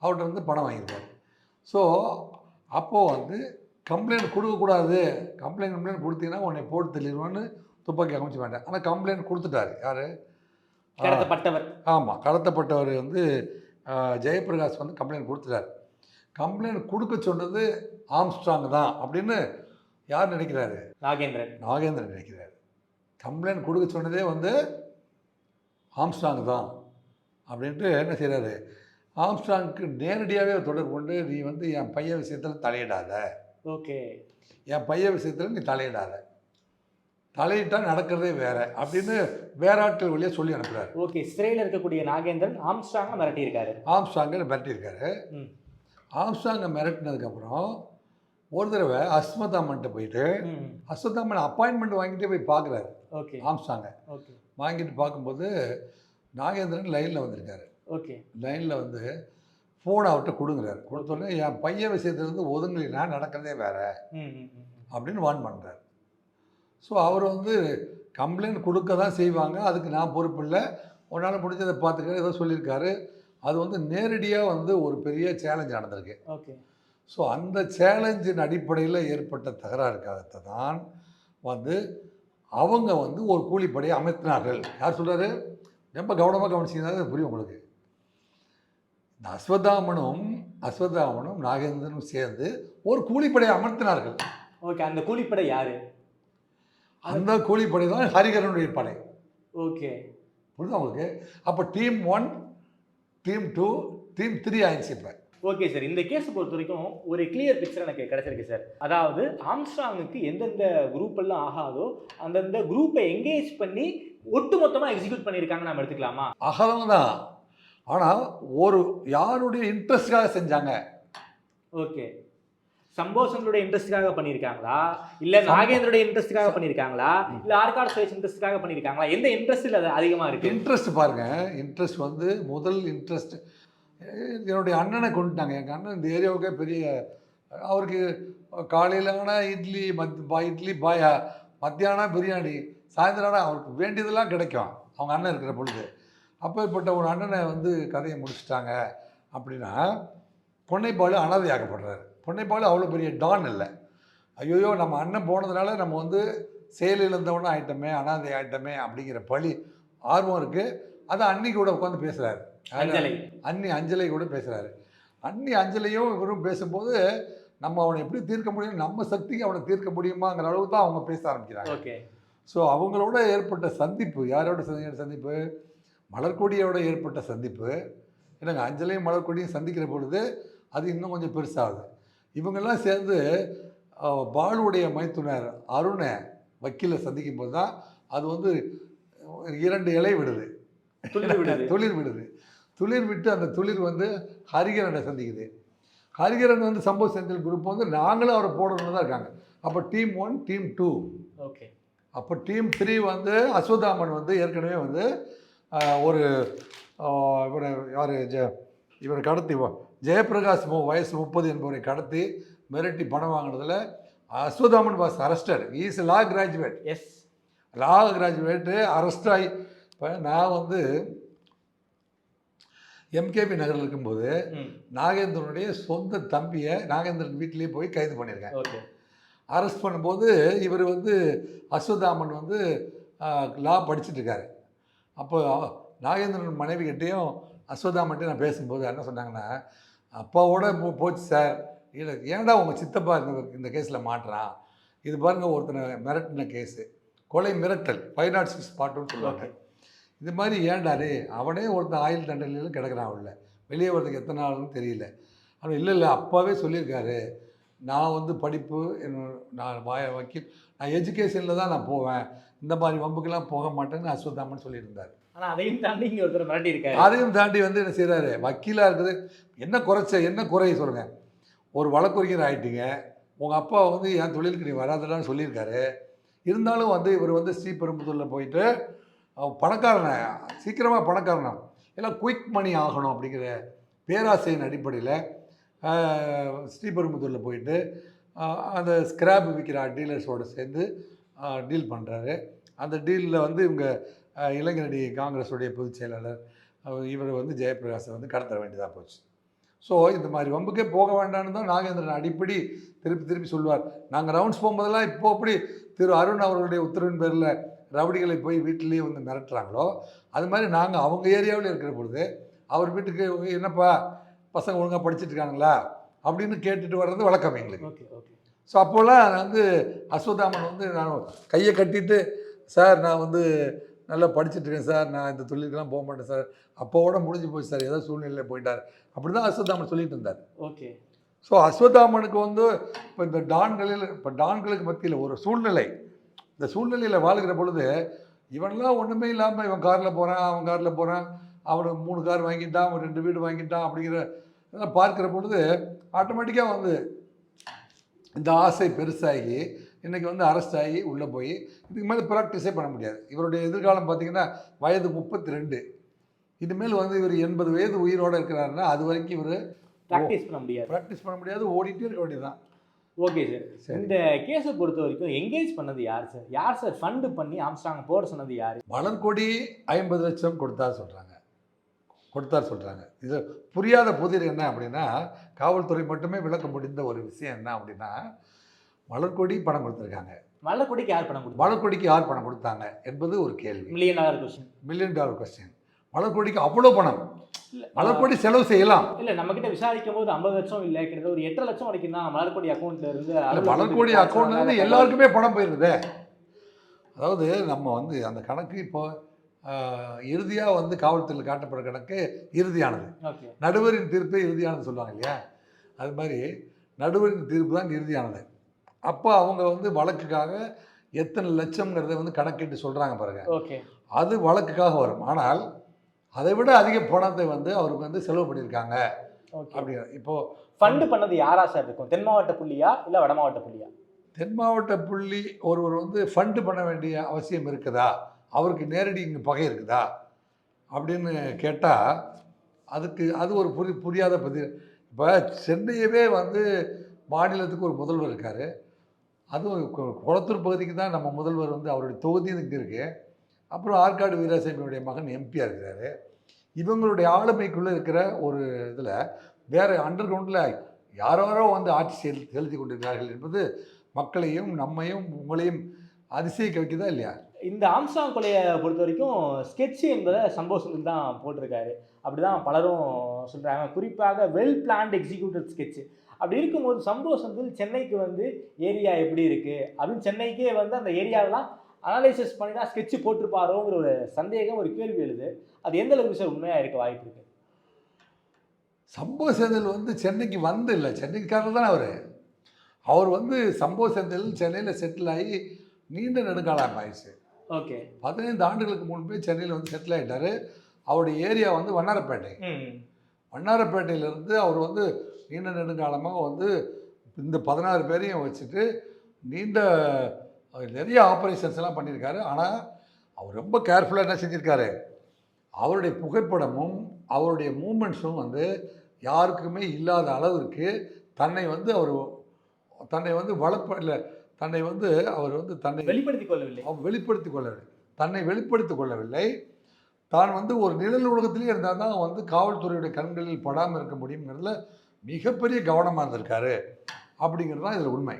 அவர்கிட்ட வந்து பணம் வாங்கியிருந்தார் ஸோ அப்போது வந்து கம்ப்ளைண்ட் கொடுக்கக்கூடாது கம்ப்ளைண்ட் கம்ப்ளைண்ட் கொடுத்தீங்கன்னா உன்னை போட்டு தள்ளிடுவான்னு துப்பாக்கி அமைச்சு மாட்டேன். ஆனால் கம்ப்ளைண்ட் கொடுத்துட்டாரு. யார்? கடத்தப்பட்டவர். ஆமாம் கடத்தப்பட்டவர் வந்து ஜெயபிரகாஷ் வந்து கம்ப்ளைண்ட் கொடுத்துட்டார். கம்ப்ளைண்ட் கொடுக்க சொன்னது ஆம்ஸ்ட்ராங் தான் அப்படின்னு யார் நினைக்கிறாரு? நாகேந்திரன். நாகேந்திரன் நினைக்கிறார். கம்ப்ளைண்ட் கொடுக்க சொன்னதே வந்து ஆம்ஸ்ட்ராங் தான் அப்படின்ட்டு என்ன செய்கிறாரு ஆம்ஸ்ட்ராங்க்கு நேரடியாகவே தொடர்பு கொண்டு நீ வந்து என் பையன் விஷயத்தில் தலையிடாத. ஓகே. என் பையன் விஷயத்தில் நீ தலையிடாத. தலையிட்டா நடக்கிறதே வேற அப்படின்னு வேற ஆட்கள் வழியாக சொல்லி அனுப்புகிறார் ஓகே. சிறையில் இருக்கக்கூடிய நாகேந்திரன் ஆம்ஸ்ட்ராங்க மிரட்டி இருக்காரு ஆம்ஸ்ட்ராங்கை மிரட்டியிருக்காரு. ம். ஆம்ஸ்ட்ராங்கை மிரட்டினதுக்கப்புறம் ஒரு தடவை அஸ்மதாமன்ட்ட போயிட்டு அஸ்மதாமன் அப்பாயின்மெண்ட் வாங்கிட்டே போய் பார்க்குறாரு. ஓகே. ஆம்ஸ்ட்ராங்கை. ஓகே. வாங்கிட்டு பார்க்கும்போது நாகேந்திரன் லைனில் வந்திருக்காரு. ஓகே. லைனில் வந்து ஃபோன் அவர்கிட்ட கொடுங்குறாரு. கொடுத்தோடனே என் பையன் விஷயத்துலேருந்து ஒதுங்கலினா நடக்கிறதே வேற. அப்படின்னு வான் பண்ணுறாரு ஸோ அவர் வந்து கம்ப்ளைண்ட் கொடுக்க தான் செய்வாங்க. அதுக்கு நான் பொறுப்பு இல்லை. உன்னால் முடிஞ்சதை பார்த்துக்க ஏதோ சொல்லியிருக்காரு. அது வந்து நேரடியாக வந்து ஒரு பெரிய சேலஞ்ச் நடந்திருக்கு. ஓகே. ஸோ அந்த சேலஞ்சின் அடிப்படையில் ஏற்பட்ட தகராறுக்காகத்தை தான் வந்து அவங்க வந்து ஒரு கூலிப்படையை அமைத்தினார்கள். யார் சொல்கிறாரு ரொம்ப கவனமாக கவனிச்சிங்கன்னா புரியும் உங்களுக்கு. இந்த அஸ்வத்தாமனும் அஸ்வத்தாமனும் நாகேந்திரனும் சேர்ந்து ஒரு கூலிப்படையை அமர்த்தினார்கள். ஓகே அந்த கூலிப்படை யாரு? அந்த கூலிப்படை தான் ஹரிகரனுடைய படை. ஓகே புரியுதா உங்களுக்கு? அப்போ team one team two team three ஆயிடுச்சு இப்போ. ஓகே சார் இந்த கேஸ் பொறுத்த வரைக்கும் ஒரு கிளியர் பிக்சர் எனக்கு கிடைச்சிருக்கு சார் அதாவது ஆம்ஸ்ட்ராங்குக்கு எந்தெந்த குரூப் எல்லாம் ஆகாதோ அந்தந்த குரூப்பை எங்கேஜ் பண்ணி ஒட்டு மொத்தமாக எக்ஸிக்யூட் பண்ணியிருக்காங்க நம்ம எடுத்துக்கலாமா? அகலம் தான் ஆனால் ஒரு யாருடைய இன்ட்ரெஸ்டாக செஞ்சாங்க? ஓகே. சம்போசங்களுடைய இன்ட்ரெஸ்ட்டுக்காக பண்ணியிருக்காங்களா? இல்ல நாகேந்திரோட இன்ட்ரெஸ்ட்டுக்காக பண்ணியிருக்காங்களா? இல்ல ஆர்காட் சுரேஷ் இன்ட்ரெஸ்ட்டுக்காக பண்ணியிருக்காங்களா? எந்த இன்ட்ரெஸ்ட் அது அதிகமா இருக்கு? இன்ட்ரெஸ்ட் பாருங்க. இன்ட்ரெஸ்ட் வந்து முதல் இன்ட்ரெஸ்ட். என்னுடைய அண்ணனை கொண்டுட்டாங்க. எங்கள் அண்ணன் இந்த ஏரியாவுக்கே பெரிய அவருக்கு காலையில் ஆனால் இட்லி மத் பா இட்லி பாயா மத்தியானம் பிரியாணி சாயந்தரம் ஆனா அவருக்கு வேண்டியதெல்லாம் கிடைக்கும். அவங்க அண்ணன் இருக்கிற பொழுது. அப்பேற்பட்ட ஒரு அண்ணனை வந்து கதையை முடிச்சிட்டாங்க அப்படின்னா பொன்னைப்பாலு அனாதையாக்கப்படுறாரு. பொன்னைப்பாலு அவ்வளோ பெரிய டான் இல்லை. ஐயோயோ நம்ம அண்ணன் போனதுனால நம்ம வந்து செயல் இழந்தவனும் ஆயிட்டோமே அனாதை ஆயிட்டோமே அப்படிங்கிற பழி ஆர்வம் இருக்குது அதை அன்னி கூட உட்காந்து பேசுகிறாரு அஞ்சலை. அன்னி அஞ்சலை கூட பேசுகிறாரு அன்னி அஞ்சலையும் இவரும் பேசும்போது நம்ம அவனை எப்படி தீர்க்க முடியும் நம்ம சக்திக்கு அவனை தீர்க்க முடியுமாங்கிற அளவுக்கு தான் அவங்க பேச ஆரம்பிக்கிறாங்க. ஓகே. ஸோ அவங்களோட ஏற்பட்ட சந்திப்பு யாரோட சந்தி- சந்திப்பு? மலர்கொடியோட ஏற்பட்ட சந்திப்பு. என்னங்க அஞ்சலையும் மலர்கொடியும் சந்திக்கிற பொழுது அது இன்னும் கொஞ்சம் பெருசாகுது. இவங்கெல்லாம் சேர்ந்து பாலுடைய மைத்துனர் அருணை வக்கீலை சந்திக்கும் போது தான் அது வந்து இரண்டு இலை விடுது. துளிர் விடுது. துளிர் விடுது. துளிர் விட்டு அந்த துளிர் வந்து ஹரிகரனை சந்திக்குது. ஹரிகரன் வந்து சம்பவ செந்தில் குரூப் வந்து நாங்களும் அவரை போடணும்னு தான் இருக்காங்க. அப்போ team one team two okay. அப்போ டீம் த்ரீ வந்து அஸ்வதாமன் வந்து ஏற்கனவே வந்து ஒரு இவரை யார்? ஜெ இவரை கடத்தி ஜெயபிரகாஷ் மு- வயசு முப்பது என்பவரை கடத்தி மிரட்டி பணம் வாங்கினதில் Ashwathaman was arrested. Is law graduate as law graduate arrest ஆகி இப்போ நான் வந்து எம்கேபி நகரில் இருக்கும்போது நாகேந்திரனுடைய சொந்த தம்பியை நாகேந்திரன் வீட்டிலேயே போய் கைது பண்ணியிருக்கேன். ஓகே. அரெஸ்ட் பண்ணும்போது இவர் வந்து அஸ்வதாமன் வந்து லா படிச்சுட்டு இருக்காரு. அப்போ நாகேந்திரன் மனைவி கிட்டேயும் அஸ்வதாமன்ட்டையும் நான் பேசும்போது என்ன சொன்னாங்கன்னா அப்பாவோட போ போச்சு சார். இல்லை ஏன்டா உங்கள் சித்தப்பா இந்த இந்த கேஸில் மாட்டுறான் இது பாருங்க ஒருத்தனை மிரட்டின கேஸு. கொலை மிரட்டல். ஃபைவ் நாட் சிக்ஸ் பாட்டுன்னு சொல்லுவாங்க. இது மாதிரி ஏன்டாரு அவனே ஒருத்தன் ஆயில் தண்டனையில் கிடக்குறான் உள்ள வெளியே வரதுக்கு எத்தனை நாள்னு தெரியல. அவன் இல்லை இல்லை அப்பாவே சொல்லியிருக்காரு. நான் வந்து படிப்பு என்னோட நான் வாய வக்கீல் நான் எஜுகேஷனில் தான் நான் போவேன். இந்த மாதிரி வம்புக்கெல்லாம் போக மாட்டேன்னு அஸ்வத்தாமன் சொல்லியிருந்தார். ஆனா அதையும் தாண்டி இங்க ஒருத்தர் மிரட்டி இருக்காரு அதையும் தாண்டி வந்து என்ன செய்கிறாரு வக்கீலாக இருக்குது. என்ன குறைச்ச என்ன குறை சொல்லுங்கள் ஒரு வழக்கறிஞர் ஆயிட்டீங்க. உங்கள் அப்பா வந்து என் தொழிலுக்கு நீ வராதடான்னு சொல்லியிருக்காரு. இருந்தாலும் வந்து இவர் வந்து ஸ்ரீபெரும்புதூரில் போயிட்டு பணக்காரனை சீக்கிரமாக பணக்காரனை. எல்லாம் குயிக் மணி ஆகணும் அப்படிங்கிற பேராசையின் அடிப்படையில் ஸ்ரீபெரும்புதூரில் போயிட்டு அந்த ஸ்கிராப் விற்கிற டீலர்ஸோடு சேர்ந்து டீல் பண்ணுறாரு அந்த டீலில் வந்து இவங்க இளைஞரடி காங்கிரஸுடைய பொதுச் செயலாளர் இவர் வந்து ஜெயபிரகாஷை வந்து கடத்த வேண்டியதாக போச்சு. ஸோ இந்த மாதிரி வம்புக்கே போக வேண்டாம்னு தான் நாகேந்திரன் அடிப்படி திருப்பி திருப்பி சொல்லுவார். நாங்கள் ரவுண்ட்ஸ் போகும்போதெல்லாம் இப்போ அப்படி திரு அருண் அவர்களுடைய உத்தரவின் பேரில் ரவுடிகளை போய் வீட்டிலேயே வந்து மிரட்டுறாங்களோ அது மாதிரி நாங்கள் அவங்க ஏரியாவில் இருக்கிற பொழுது அவர் வீட்டுக்கு என்னப்பா பசங்க ஒழுங்காக படிச்சிட்டு இருக்காங்களா அப்படின்னு கேட்டுட்டு வர்றது வழக்கம் எங்களுக்கு. Okay okay. ஸோ அப்போல்லாம் நான் வந்து அஸ்வதாமன் வந்து நான் கையை கட்டிட்டு சார் நான் வந்து நல்லா படிச்சுட்டு இருக்கேன் சார். நான் இந்த தொழிலுக்கெல்லாம் போக மாட்டேன் சார். அப்போவோட முடிஞ்சு போச்சு சார். ஏதோ சூழ்நிலையில் போயிட்டார். அப்படி தான் அஸ்வதாமன் சொல்லிட்டு இருந்தார். ஓகே. ஸோ அஸ்வத்தாமனுக்கு வந்து இப்போ இந்த டான்களில் இப்போ டான்களுக்கு மத்தியில் ஒரு சூழ்நிலை. இந்த சூழ்நிலையில் வாழ்கிற பொழுது இவன்லாம் ஒன்றுமே இல்லாமல் இவன் காரில் போகிறான் அவன் காரில் போகிறான் அவனுக்கு மூணு கார் வாங்கிட்டான் அவன் ரெண்டு வீடு வாங்கிட்டான் அப்படிங்கிற இதெல்லாம் பார்க்குற பொழுது ஆட்டோமேட்டிக்காக வந்து இந்த ஆசை பெருசாகி இன்றைக்கி வந்து அரெஸ்ட் ஆகி உள்ளே போய் இதுக்கு மேலே ப்ராக்டிஸே பண்ண முடியாது. இவருடைய எதிர்காலம் பார்த்தீங்கன்னா வயது முப்பத்தி ரெண்டு இனிமேல் வந்து இவர் எண்பது வயது உயிரோடு இருக்கிறாருன்னா அது வரைக்கும் இவர் ப்ராக்டிஸ் பண்ண முடியாது. ப்ராக்டிஸ் பண்ண முடியாது ஓடிட்டே இருக்க வேண்டியதுதான். ஓகே சார் சரி. இந்த கேஸை பொறுத்த வரைக்கும் எங்கேஜ் பண்ணது யார் சார் யார் சார் ஃபண்டு பண்ணி ஆம்ஸ்டாங் போட சொன்னது யார்? மலர்கொடி ஐம்பது லட்சம் கொடுத்தார் சொல்கிறாங்க கொடுத்தார் சொல்கிறாங்க இது புரியாத புதிர் என்ன அப்படின்னா காவல்துறை மட்டுமே விளக்க முடிந்த ஒரு விஷயம் என்ன அப்படின்னா மலர்கொடி பணம் கொடுத்துருக்காங்க. மல்லக்கொடிக்கு யார் பணம் கொடுத்தா மலர்கொடிக்கு யார் பணம் கொடுத்தாங்க என்பது ஒரு கேள்வி. Million dollar question million dollar question மலர்கொடிக்கு அவ்வளோ பணம். மலர்கொடி செலவு செய்யலாம். இல்ல நம்ம கிட்ட விசாரிக்கும் போது ஐம்பது லட்சம் இல்ல கிட்டத்தட்ட ஒரு எட்டரை லட்சம் வரைக்கும் தான் மலர்கொடி அக்கௌண்ட்ல இருந்து மலர்கொடி அக்கௌண்ட்ல இருந்து எல்லாருக்குமே பணம் போயிருந்தே அதாவது நம்ம வந்து அந்த கணக்கு இப்போ இறுதியாக வந்து காவல்துறையில் காட்டப்படுற கணக்கு இறுதியானது. நடுவரின் தீர்ப்பே இறுதியானது சொல்லுவாங்க இல்லையா? அது மாதிரி நடுவரின் தீர்ப்பு தான் இறுதியானது. அப்போ அவங்க வந்து வழக்குக்காக எத்தனை லட்சம்ங்கிறத வந்து கணக்கிட்டு சொல்கிறாங்க பாருங்க. ஓகே. அது வழக்குக்காக வரும். ஆனால் அதை விட அதிக பணத்தை வந்து அவருக்கு வந்து செலவு பண்ணியிருக்காங்க. ஓகே. அப்படி இப்போது ஃபண்டு பண்ணது யாரா சார் இருக்கும்? தென் மாவட்ட புள்ளியா இல்ல வட மாவட்ட புள்ளியா? தென் மாவட்ட புள்ளி ஒருவர் வந்து ஃபண்டு பண்ண வேண்டிய அவசியம் இருக்குதா? அவருக்கு நேரடி இங்கே பகை இருக்குதா? அப்படின்னு கேட்டால் அதுக்கு அது ஒரு புரி புரியாத பதில் இப்போ சென்னையவே வந்து மாநிலத்துக்கு ஒரு முதல்வர் இருக்கார். அதுவும் கொ- குளத்தூர் பகுதிக்கு தான் நம்ம முதல்வர் வந்து அவருடைய தொகுதியும் இங்கே இருக்குது அப்புறம் ஆற்காடு வீராசாமியுடைய மகன் எம்பியாக இருக்கிறாரு. இவங்களுடைய ஆளுமைக்குள்ளே இருக்கிற ஒரு இதில் வேறு அண்டர் கிரவுண்டில் யாரோ வந்து ஆட்சி செல் செலுத்தி கொண்டிருக்கிறார்கள் என்பது மக்களையும் நம்மையும் உங்களையும் அதிசயிக்க வைக்கதா இல்லையா? இந்த ஆம்சாங் கொலையை பொறுத்த வரைக்கும் ஸ்கெட்சு என்பதை சம்பவ சுந்தர் தான் போட்டிருக்காரு. அப்படிதான் பலரும் சொல்கிறாங்க குறிப்பாக வெல் பிளான்ட் எக்ஸிக்யூட்டிவ் ஸ்கெட்சு அப்படி இருக்கும்போது சம்பவ சுந்தர் சென்னைக்கு வந்து ஏரியா எப்படி இருக்குது அப்படின்னு சென்னைக்கே வந்து அந்த ஏரியாவெலாம் அனலைசிஸ் பண்ணி தான் ஸ்கெட்ச் போட்டிருப்பாரோங்கிற ஒரு சந்தேகம் ஒரு கேள்வி எழுது. அது எந்த அளவுக்கு சார் உண்மையாக இருக்க வாய்ப்பு இருக்கு? சம்பவ செந்தில் வந்து சென்னைக்கு வந்து இல்லை. சென்னைக்காரர் தான் அவர். அவர் வந்து சம்பவ செந்தில் சென்னையில் செட்டில் ஆகி நீண்ட நெடுங்காலம் ஆயிடுச்சு. ஓகே. பதினைந்து ஆண்டுகளுக்கு முன்பே சென்னையில் வந்து செட்டில் ஆகிட்டார் அவருடைய ஏரியா வந்து வண்ணாரப்பேட்டை. வண்ணாரப்பேட்டையிலேருந்து அவர் வந்து நீண்ட நெடுங்காலமாக வந்து இந்த பதினாறு பேரையும் வச்சுட்டு நீண்ட நிறைய ஆப்ரேஷன்ஸ் எல்லாம் பண்ணியிருக்காரு. ஆனால் அவர் ரொம்ப கேர்ஃபுல்லாக என்ன செஞ்சுருக்காரு? அவருடைய புகைப்படமும் அவருடைய மூமெண்ட்ஸும் வந்து யாருக்குமே இல்லாத அளவிற்கு தன்னை வந்து அவர் தன்னை வந்து வளர்ப்ப இல்லை தன்னை வந்து அவர் வந்து தன்னை வெளிப்படுத்திக் கொள்ளவில்லை. அவர் வெளிப்படுத்திக் கொள்ளவில்லை. தன்னை வெளிப்படுத்திக் கொள்ளவில்லை. தான் வந்து ஒரு நிழல் உலகத்திலே இருந்தால் தான் வந்து காவல்துறையுடைய கண்களில் படாமல் இருக்க முடியுங்கிறதுல மிகப்பெரிய கவனமாக இருந்திருக்காரு. அப்படிங்கிறது தான் இதில் உண்மை.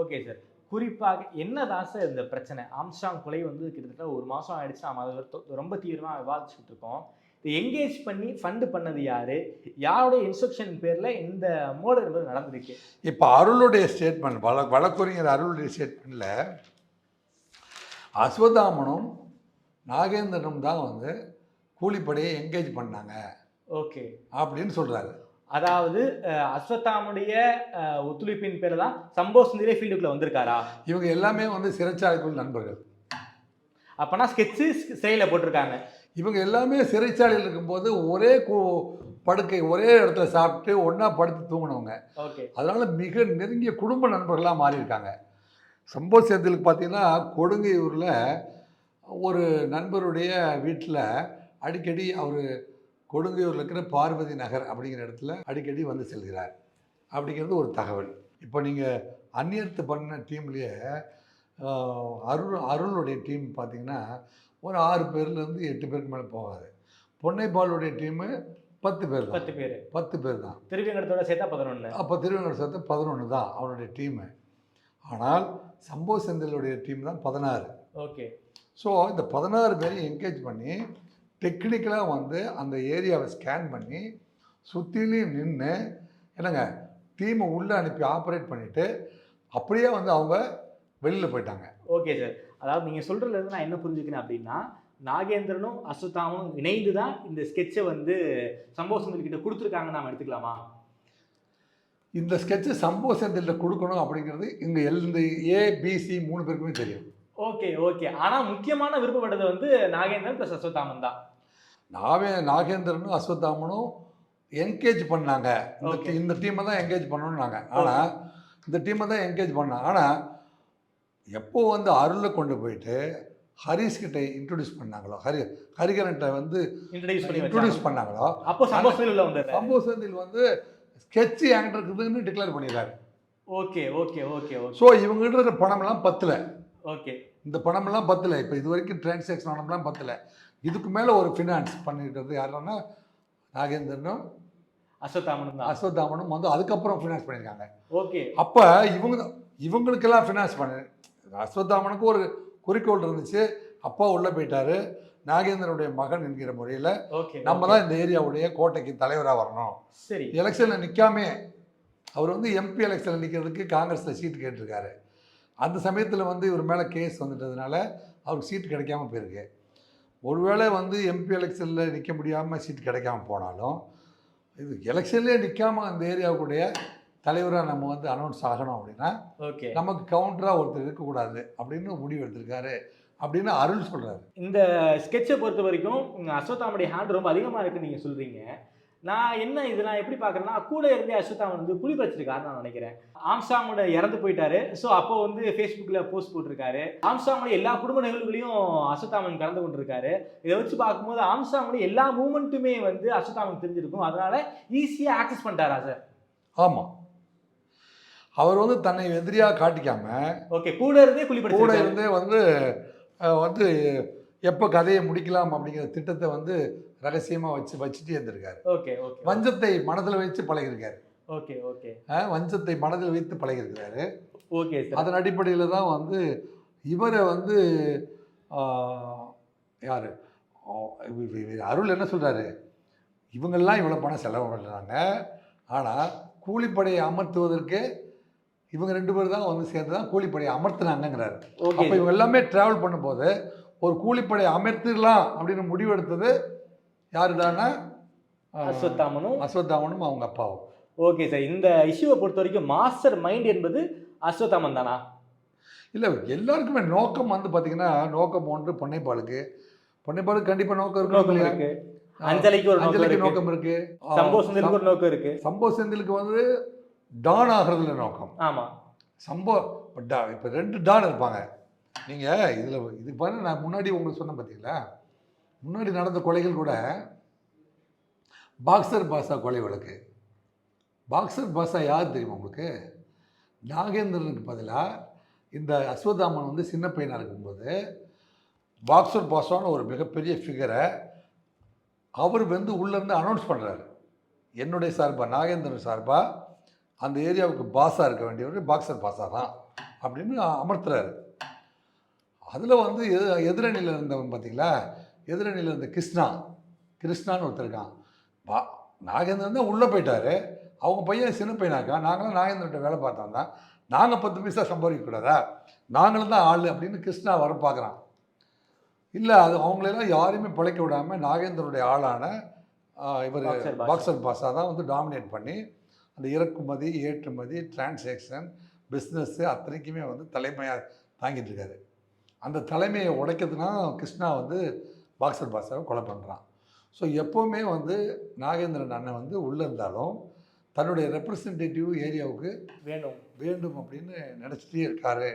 Okay sir. குறிப்பாக என்னதான் சார் இந்த பிரச்சனை? ஆம்ஸ்டாங் கொலை வந்து கிட்டத்தட்ட ஒரு மாதம் ஆயிடுச்சு. நம்ம அதை ரொம்ப தீவிரமாக விவாதிச்சுட்டு இருக்கோம். எங்கேஜ் பண்ணி ஃபண்டு பண்ணது யாரு? யாருடைய இன்ஸ்ட்ரக்ஷன் பேரில் இந்த மோடர் என்பது நடந்திருக்கு. இப்போ அருளுடைய ஸ்டேட்மெண்ட் வழ வழக்குரைஞர் அருளுடைய ஸ்டேட்மெண்ட்டில் அஸ்வதாமனும் நாகேந்திரனும் தான் வந்து கூலிப்படையை என்கேஜ் பண்ணாங்க. ஓகே அப்படின்னு சொல்கிறாரு அதாவது அஸ்வத்தாமுடைய ஒத்துழைப்பின் பேரில் தான் சம்பவ சுந்தரே ஃபீல்டுக்குள்ள வந்திருக்காரா? இவங்க எல்லாமே வந்து சிறைச்சாலைக்குள் நண்பர்கள். அப்பனா ஸ்கெட்சு செயலில் போட்டிருக்காங்க. இவங்க எல்லாமே சிறைச்சாலையில் இருக்கும்போது ஒரே கு படுக்கை ஒரே இடத்துல சாப்பிட்டு ஒன்றா படுத்து தூங்கினவங்க. அதனால் மிக நெருங்கிய குடும்ப நண்பர்களாக மாறியிருக்காங்க. சம்பவ சேத்திலுக்கு பார்த்தீங்கன்னா கொடுங்கையூரில் ஒரு நண்பருடைய வீட்டில் அடிக்கடி அவர் கொடுங்கையூரில் இருக்கிற பார்வதி நகர் அப்படிங்கிற இடத்துல அடிக்கடி வந்து செல்கிறார். அப்படிங்கிறது ஒரு தகவல். இப்போ நீங்கள் அந்நியர்த்து பண்ண டீம்லேயே அருள் அருளுடைய டீம் பார்த்தீங்கன்னா ஒரு ஆறு பேர்லேருந்து எட்டு பேருக்கு மேலே போகாது பொன்னைப்பாலுடைய டீமு பத்து பேர் தான். பத்து பேர். பத்து பேர் தான். திருவேங்கடத்தோட சேர்த்தா பதினொன்று அப்போ திருவங்கட சேர்த்து பதினொன்று தான் அவனுடைய டீமு ஆனால் சம்போ செந்திலுடைய டீம் தான் பதினாறு. ஓகே. ஸோ இந்த பதினாறு பேரையும் என்கேஜ் பண்ணி டெக்னிக்கலாக வந்து அந்த ஏரியாவை ஸ்கேன் பண்ணி சுற்றிலையும் நின்று என்னங்க டீமை உள்ளே அனுப்பி ஆப்ரேட் பண்ணிவிட்டு அப்படியே வந்து அவங்க வெளியில் போயிட்டாங்க. ஓகே சார் அதாவது நீங்கள் சொல்கிறதுல இருந்து நான் என்ன புரிஞ்சுக்கிறேன் அப்படின்னா நாகேந்திரனும் அஸ்வத்தாமனும் இணைந்து தான் இந்த ஸ்கெட்சை வந்து சம்பவ சுந்தர் கிட்ட கொடுத்துருக்காங்கன்னு நாம எடுத்துக்கலாமா? இந்த ஸ்கெட்சு சம்போ செந்தில் கொடுக்கணும் அப்படிங்கிறது இங்கே எல் இந்த ஏபிசி மூணு பேருக்குமே தெரியும். Okay okay. ஆனால் முக்கியமான விருப்பப்பட்டது வந்து நாகேந்திரன் ப்ளஸ் அஸ்வத்தாமன் தான். நாவே நாகேந்திரனும் அஸ்வத்தாமனும் என்கேஜ் பண்ணாங்க. இந்த. இந்த டீமை தான் என்கேஜ் பண்ணணும்னாங்க. ஆனால் இந்த டீமை தான் என்கேஜ் பண்ணாங்க ஆனால் எப்போ வந்து அருளை கொண்டு போயிட்டு ஹரிஸ் கிட்ட இன்ட்ரடியூஸ் பண்ணாங்களோ? ஹரி ஹரிகரன்ட்ட வந்து இன்ட்ரடியூஸ் பண்ணாங்களோ? அப்போ சம்பவ சுந்தர் உள்ள வந்தாரு. சம்போ செந்தில் வந்து ஸ்கெட்ச் என்கிட்ட இருக்குதுன்னு டிக்ளேர் பண்ணிடுறாரு. Okay okay okay okay. So இவங்ககிட்ட இருக்கிற பணமெல்லாம் பத்தல. ஓகே. இந்த பணமெல்லாம் பத்தல. இப்போ இது வரைக்கும் டிரான்சாக்ஷன் பணம்லாம் பத்தல. இதுக்கு மேலே ஒரு ஃபினான்ஸ் பண்ணிருக்கிறது யாருன்னா நாகேந்திரனும் அஸ்வத்தாமனும் அஸ்வத்தாமனும் வந்து அதுக்கப்புறம் ஃபினான்ஸ் பண்ணியிருக்காங்க. ஓகே. அப்போ இவங்க இவங்களுக்கெல்லாம் ஃபினான்ஸ் பண்ணு அஸ்வத்தாமனுக்கு ஒரு குறிக்கோள் இருந்துச்சு. அப்பா உள்ளே போயிட்டாரு. நாகேந்திரனுடைய மகன் என்கிற முறையில் நம்ம தான் இந்த ஏரியாவுடைய கோட்டைக்கு தலைவராக வரணும். சரி. எலெக்ஷனில் நிற்காமே அவர் வந்து எம்பி எலெக்ஷனில் நிற்கிறதுக்கு காங்கிரஸில் சீட்டு கேட்டிருக்காரு. அந்த சமயத்தில் வந்து இவர் மேலே கேஸ் வந்துட்டதுனால அவருக்கு சீட்டு கிடைக்காம போயிருக்கு. ஒருவேளை வந்து எம்பி எலெக்ஷனில் நிற்க முடியாமல் சீட்டு கிடைக்காம போனாலும் இது எலெக்ஷன்லேயே நிற்காம அந்த ஏரியாவுடைய தலைவராக நம்ம வந்து அனௌன்ஸ் ஆகணும் அப்படின்னா ஓகே. நமக்கு கவுண்டராக ஒருத்தர் இருக்கக்கூடாது அப்படின்னு முடிவு எடுத்திருக்காரு அப்படின்னு அருள் சொல்கிறாரு இந்த ஸ்கெட்சை பொறுத்த வரைக்கும் அஸ்வத்தாமுடைய ஹேண்ட் ரொம்ப அதிகமாக இருக்குன்னு நீங்கள் சொல்கிறீங்க நான் என்ன இது நான் எப்படி பார்க்குறேன்னா கூட இருந்தே அஸ்வத்தாமன் வந்து குழி பறிச்சிருக்காருன்னு நான் நினைக்கிறேன். ஆம்சாமோட இறந்து போயிட்டாரு. ஸோ அப்போ வந்து ஃபேஸ்புக்கில் போஸ்ட் போட்டிருக்காரு. ஆம்சாமுடைய எல்லா குடும்ப நிகழ்வுகளையும் அஸ்வத்தாமன் கலந்து கொண்டிருக்காரு. இதை வச்சு பார்க்கும்போது ஆம்சாமுடைய எல்லா மூமெண்ட்டுமே வந்து அஸ்வத்தாமன் தெரிஞ்சிருக்கும். அதனால ஈஸியாக ஆக்சஸ் பண்ணிட்டாரா சார் ஆமாம் அவர் வந்து தன்னை எதிரியாக காட்டிக்காமல் ஓகே கூட இருந்தே குழி கூட இருந்தே வந்து வந்து எப்போ கதையை முடிக்கலாம் அப்படிங்கிற திட்டத்தை வந்து ரகசியமாக வச்சு வச்சுட்டே இருந்திருக்காரு. Okay okay. வஞ்சத்தை மனதில் வச்சு பழகியிருக்காரு. Okay okay. வஞ்சத்தை மனதில் வைத்து பழகியிருக்காரு ஓகே அதன் அடிப்படையில் தான் வந்து இவரை வந்து யார்? அருள் என்ன சொல்கிறாரு இவங்கெல்லாம் இவ்வளோ பணம் செலவு பண்ணுறாங்க ஆனால் கூலிப்படையை அமர்த்துவதற்கு இவங்க ரெண்டு பேர் தான் வந்து சேர்ந்து தான் கூலிப்படையை அமர்த்தினாங்கங்கிறாரு. ஓகே. அப்போ இவங்க எல்லாமே ட்ராவல் பண்ணும்போது ஒரு கூலிப்படை அமைத்திடலாம் அப்படின்னு முடிவெடுத்தது யாருடானா ஆஹ், அஸ்வத்தாமனும் அஸ்வத்தாமனும் அவங்க அப்பாவும். ஓகே சார் இந்த இஷ்யூவை பொறுத்த வரைக்கும் மாஸ்டர் மைண்ட் என்பது அஸ்வத்தாமன் தானா? இல்லை எல்லாருக்குமே நோக்கம் வந்து பார்த்தீங்கன்னா நோக்கம் ஒன்று பொன்னைப்பாலுக்கு பொன்னைப்பாலுக்கு கண்டிப்பாக நோக்கம் இருக்கும் நோக்கம் இருக்கு. அஞ்சலிக்கு ஒரு அஞ்சலிக்கு நோக்கம் இருக்கு. சம்பவ சுந்தருக்கு ஒரு நோக்கம் இருக்கு. சம்பவ செந்திலுக்கு வந்து டான் ஆகிறதுல நோக்கம். ஆமா. சம்பவ இப்போ டா இப்போ ரெண்டு டான் இருப்பாங்க. நீங்கள் இதில் இதுக்கு பாருங்க நான் முன்னாடி உங்களுக்கு சொன்னேன் பார்த்தீங்களா முன்னாடி நடந்த கொலைகள் கூட பாக்ஸர் பாஷா கொலை வழக்கு. பாக்ஸர் பாஷா யார் தெரியுமா உங்களுக்கு? நாகேந்திரனுக்கு பதிலாக இந்த அஸ்வதாமன் வந்து சின்ன பையனாக இருக்கும்போது பாக்ஸர் பாஷான்னு ஒரு மிகப்பெரிய ஃபிகரை அவர் வந்து உள்ளேருந்து அனௌன்ஸ் பண்ணுறாரு என்னுடைய சார்பாக நாகேந்திரன் சார்பாக அந்த ஏரியாவுக்கு பாஸாக இருக்க வேண்டியவர் பாக்ஸர் பாஸா தான் அப்படின்னு அமர்த்துறாரு. அதில் வந்து எது எதிரணியில் இருந்தவன் பார்த்தீங்களா எதிரணியில் இருந்த கிருஷ்ணா. கிருஷ்ணான்னு ஒருத்தர் இருக்கான். பா நாகேந்திரன் தான் உள்ளே போயிட்டாரு. அவங்க பையன் சின்ன பையனாக்கா நாங்களும் நாகேந்திரன்ட்ட வேலை பார்த்தோம் தான். நாங்கள் பத்து பைசா சம்பாதிக்கக்கூடாதா நாங்களும் தான் ஆள் அப்படின்னு கிருஷ்ணா வர பார்க்குறான். இல்லை அது அவங்களெல்லாம் யாரையுமே பிழைக்க விடாமல் நாகேந்திரனுடைய ஆளான இவர் பாக்ஸர் பாஷா தான் வந்து டாமினேட் பண்ணி அந்த இறக்குமதி ஏற்றுமதி டிரான்சாக்ஷன் பிஸ்னஸ்ஸு அத்தனைக்குமே வந்து தலைமையாக தாங்கிட்டு இருக்காரு அந்த தலைமையை உடைக்கிறதுனா கிருஷ்ணா வந்து பாக்ஸர் பாஷாவை கொலை பண்ணுறான் ஸோ எப்போவுமே வந்து நாகேந்திரன் அண்ணன் வந்து உள்ளே இருந்தாலும் தன்னுடைய ரெப்ரசன்டேட்டிவ் ஏரியாவுக்கு வேணும் வேண்டும் அப்படின்னு நினச்சிட்டே இருக்காரு.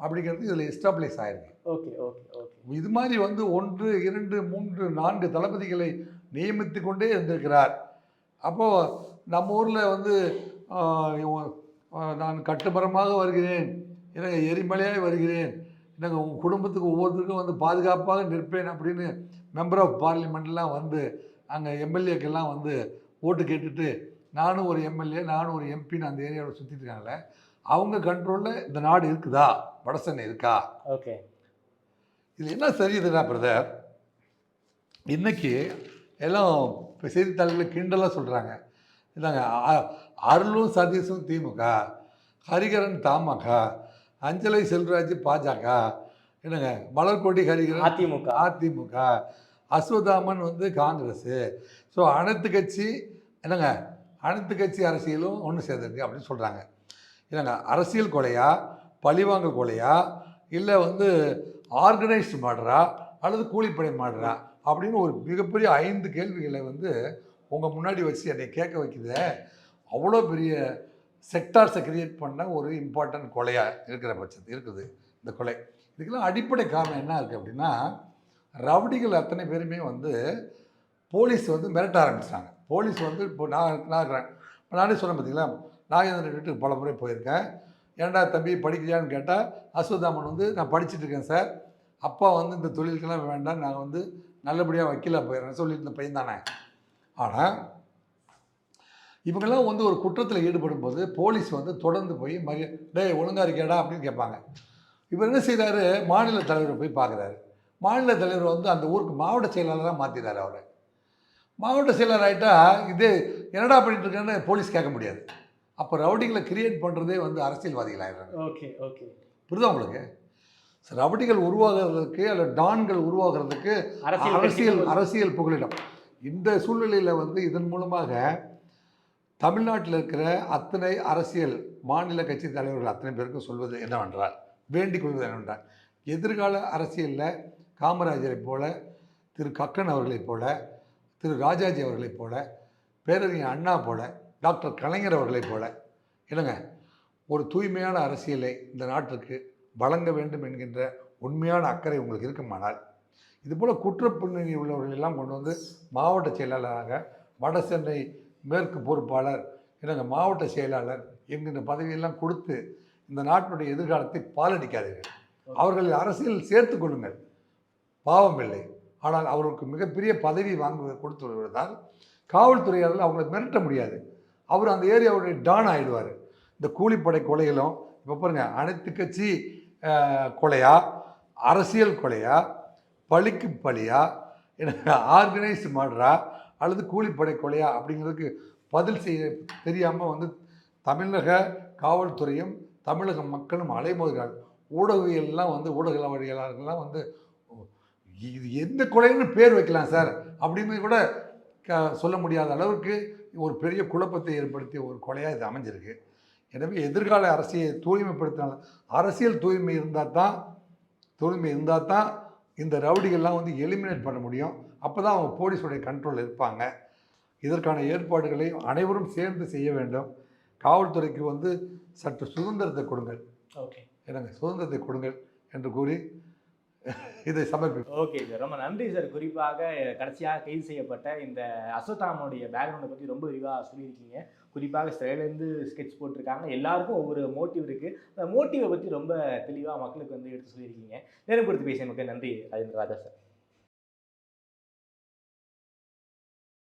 அப்படிங்கிறது இதில் எஸ்டாப்ளிஷ் ஆயிருக்கு. Okay okay okay. இது மாதிரி வந்து ஒன்று இரண்டு மூன்று நான்கு தளபதிகளை நியமித்து கொண்டே இருந்திருக்கிறார் அப்போது நம்ம ஊரில் வந்து நான் கட்டுமரமாக வருகிறேன். எனக்கு எரிமலையாய் வருகிறேன். எனக்கு உங்கள் குடும்பத்துக்கு ஒவ்வொருத்தருக்கும் வந்து பாதுகாப்பாக நிற்பேன் அப்படின்னு மெம்பர் ஆஃப் பார்லிமெண்ட்லாம் வந்து அங்கே எம்எல்ஏக்கெல்லாம் வந்து ஓட்டு கேட்டுட்டு நானும் ஒரு எம்எல்ஏ நானும் ஒரு எம்பின்னு அந்த ஏரியாவில் சுற்றிட்டு இருக்காங்களே அவங்க கண்ட்ரோலில் இந்த நாடு இருக்குதா? வடசென்னை இருக்கா? ஓகே. இது என்ன சரியுதுடா பிரதர் இன்னைக்கு எல்லாம் செய்தித்தாள்களில் கிண்டலாக சொல்கிறாங்க அ- அருளும் சதீஷும் திமுக ஹரிகரன் தமாக அஞ்சலை செல்வராஜ் பாஜக என்னங்க மலர்கொடி ஹரிகரன் அதிமுக. அதிமுக அஸ்வதாமன் வந்து காங்கிரஸு. ஸோ அனைத்து கட்சி என்னங்க அனைத்து கட்சி அரசியலும் ஒன்று சேர்ந்துருக்கு அப்படின்னு சொல்கிறாங்க என்னங்க அரசியல் கொலையா பழிவாங்கல் கொலையா இல்லை வந்து ஆர்கனைஸ்டு மாடுறா அல்லது கூலிப்படை மாடுறா அப்படின்னு ஒரு மிகப்பெரிய ஐந்து கேள்விகளை வந்து உங்கள் முன்னாடி வச்சு என்னை கேட்க வைக்குது அவ்வளோ பெரிய செக்டார்ஸை கிரியேட் பண்ண ஒரு இம்பார்ட்டன்ட் கொலையாக இருக்கிற பட்சத்து இருக்குது இந்த கொலை. இதுக்கெல்லாம் அடிப்படை காரணம் என்ன இருக்குது அப்படின்னா ரவுடிகள் அத்தனை பேருமே வந்து போலீஸ் வந்து மிரட்ட ஆரம்பிச்சிட்டாங்க. போலீஸ் வந்து இப்போ நான் நான் இருக்கிறேன். இப்போ நானே சொன்னேன் பார்த்தீங்களா? நாகேந்திரன் வீட்டுக்கு பல முறை போயிருக்கேன். ஏன்டா தம்பி படிக்கிறியான்னு கேட்டால் அஸ்வதாமன் வந்து நான் படிச்சுட்டு இருக்கேன் சார். அப்பா வந்து இந்த தொழிலுக்கெல்லாம் வேண்டாம் நான் வந்து நல்லபடியாக வக்கீலாக போயிடுறேன் சொல்லிட்டு இந்த பையன் தானே. ஆனால் இவங்கெல்லாம் வந்து ஒரு குற்றத்தில் ஈடுபடும் போது போலீஸ் வந்து தொடர்ந்து போய் மரிய டேய் ஒழுங்கா இருக்கியாடா? அப்படின்னு கேட்பாங்க. இவர் என்ன செய்கிறாரு மாநில தலைவரை போய் பார்க்குறாரு. மாநில தலைவர் வந்து அந்த ஊருக்கு மாவட்ட செயலாளராக மாற்றிறாரு அவரை. மாவட்ட செயலாளர் ஆகிட்டா இது என்னடா பண்ணிட்டு இருக்கேன்னு போலீஸ் கேட்க முடியாது. அப்போ ரவுடிகளை கிரியேட் பண்ணுறதே வந்து அரசியல்வாதிகள் ஆயிடுறாங்க ஓகே ஓகே. புரியுதா உங்களுக்கு? ரவுடிகள் உருவாகிறதுக்கு அல்ல டான்கள் உருவாகிறதுக்கு அரசியல் அரசியல் புகலிடம். இந்த சூழ்நிலையில் வந்து இதன் மூலமாக தமிழ்நாட்டில் இருக்கிற அத்தனை அரசியல் மாநில கட்சி தலைவர்கள் அத்தனை பேருக்கும் சொல்வது என்னவென்றால் வேண்டிக் கொள்வது என்னவென்றால் எதிர்கால அரசியலில் காமராஜரைப் போல திரு கக்கன் அவர்களைப் போல திரு ராஜாஜி அவர்களைப் போல பேரறிஞர் அண்ணா போல டாக்டர் கலைஞர் அவர்களைப் போல என்னங்க ஒரு தூய்மையான அரசியலை இந்த நாட்டிற்கு வழங்க வேண்டும் என்கின்ற உண்மையான அக்கறை உங்களுக்கு இருக்குமானால் இதுபோல் குற்றப்பின்னணி உள்ளவர்கள் எல்லாம் கொண்டு வந்து மாவட்ட செயலாளராக வட சென்னை மேற்கு பொறுப்பாளர் என்னங்க மாவட்ட செயலாளர் என்கின்ற பதவியெல்லாம் கொடுத்து இந்த நாட்டினுடைய எதிர்காலத்தை பாலடிக்காதீர்கள். அவர்களை அரசியல் சேர்த்து கொள்ளுங்கள். பாவமில்லை ஆனால் அவர்களுக்கு மிகப்பெரிய பதவி வாங்க கொடுத்து வருவதால் காவல்துறையாளர்கள். அவங்களை மிரட்ட முடியாது. அவர் அந்த ஏரியாவுடைய டான் ஆகிடுவார் இந்த கூலிப்படை கொலைகளும் இப்போ பாருங்கள் அனைத்து கட்சி கொலையா அரசியல் கொலையா பழிக்கு பழியா? ஆர்கனைஸ்டு மர்டரா அல்லது கூலிப்படை கொலையா? அப்படிங்கிறதுக்கு பதில் செய்ய தெரியாமல் வந்து தமிழக காவல்துறையும் தமிழக மக்களும் அலைமோதுகிறார்கள் ஊடகவியல்லாம் வந்து ஊடகவியலாளர்கள்லாம் வந்து இது எந்த கொலைன்னு பேர் வைக்கலாம் சார். அப்படின்னு கூட க சொல்ல முடியாத அளவுக்கு ஒரு பெரிய குழப்பத்தை ஏற்படுத்திய ஒரு கொலையாக இது அமைஞ்சிருக்கு. எனவே எதிர்கால அரசியல் தூய்மைப்படுத்தினால அரசியல் தூய்மை இருந்தால் தான் தூய்மை இருந்தால் தான் இந்த ரவுடிகள்லாம் வந்து எலிமினேட் பண்ண முடியும். அப்போ தான் அவங்க போலீஸுடைய கண்ட்ரோல் இருப்பாங்க. இதற்கான ஏற்பாடுகளை அனைவரும் சேர்ந்து செய்ய வேண்டும். காவல்துறைக்கு வந்து சற்று சுதந்திரத்தை கொடுங்கள். ஓகே. எனக்கு சுதந்திரத்தை கொடுங்கள் என்று கூறி இதை சமர்ப்பிப்பேன் ஓகே சார். ரொம்ப நன்றி சார். குறிப்பாக கடைசியாக கைது செய்யப்பட்ட இந்த அஸ்வத்தாமனுடைய பேக்ரவுண்டை பற்றி ரொம்ப விரிவாக சொல்லியிருக்கீங்க. குறிப்பாக சிறையிலேருந்து ஸ்கெட்ச் போட்டிருக்காங்க. எல்லாருக்கும் ஒவ்வொரு மோட்டிவ் இருக்குது அந்த மோட்டிவை பற்றி ரொம்ப தெளிவாக மக்களுக்கு வந்து எடுத்து சொல்லியிருக்கீங்க. நேரம் கொடுத்து பேசிய மக்கள் நன்றி ராஜேந்திர ராஜா சார்.